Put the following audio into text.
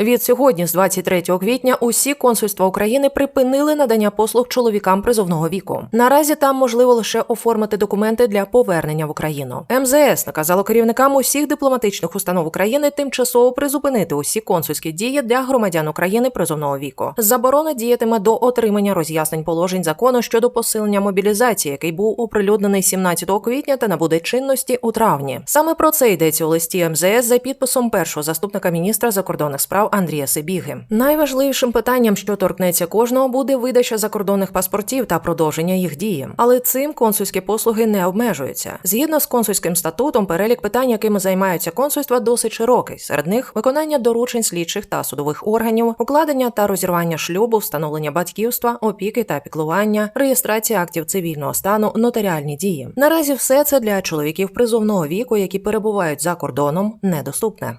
Від сьогодні, з 23 квітня, усі консульства України припинили надання послуг чоловікам призовного віку. Наразі там можливо лише оформити документи для повернення в Україну. МЗС наказало керівникам усіх дипломатичних установ України тимчасово призупинити усі консульські дії для громадян України призовного віку. Заборона діятиме до отримання роз'яснень положень закону щодо посилення мобілізації, який був оприлюднений 17 квітня та набуде чинності у травні. Саме про це йдеться у листі МЗС за підписом першого заступника міністра закордонних справ Андрія Сибіги. Найважливішим питанням, що торкнеться кожного, буде видача закордонних паспортів та продовження їх дії. Але цим консульські послуги не обмежуються. Згідно з консульським статутом, перелік питань, якими займаються консульства, досить широкий. Серед них виконання доручень слідчих та судових органів, укладення та розірвання шлюбу, встановлення батьківства, опіки та піклування, реєстрація актів цивільного стану, нотаріальні дії. Наразі все це для чоловіків призовного віку, які перебувають за кордоном, недоступне.